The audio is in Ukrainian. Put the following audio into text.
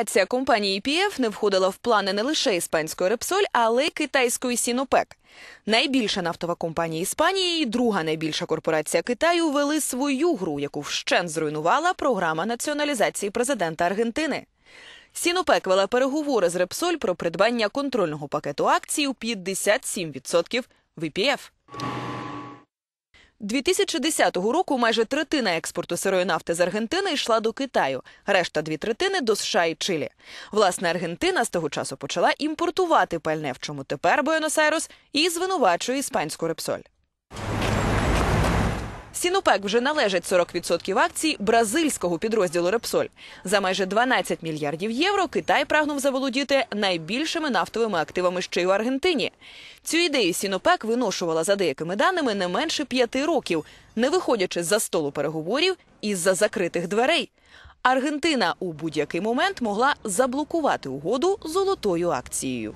Інкорпорація компанії EPF не входила в плани не лише іспанської Репсоль, але й китайської Сінопек. Найбільша нафтова компанія Іспанії і друга найбільша корпорація Китаю вели свою гру, яку вщент зруйнувала програма націоналізації президента Аргентини. Сінопек вела переговори з Репсоль про придбання контрольного пакету акцій у 57% в EPF. 2010 року майже третина експорту сирої нафти з Аргентини йшла до Китаю, решта дві третини до США і Чилі. Власне, Аргентина з того часу почала імпортувати пальне, в чому тепер Буенос-Айрес і звинувачує іспанську репсоль. Сінопек вже належить 40% акцій бразильського підрозділу Репсоль. За майже 12 мільярдів євро Китай прагнув заволодіти найбільшими нафтовими активами ще й у Аргентині. Цю ідею Сінопек виношувала за деякими даними не менше п'яти років, не виходячи з-за столу переговорів із-за закритих дверей. Аргентина у будь-який момент могла заблокувати угоду золотою акцією.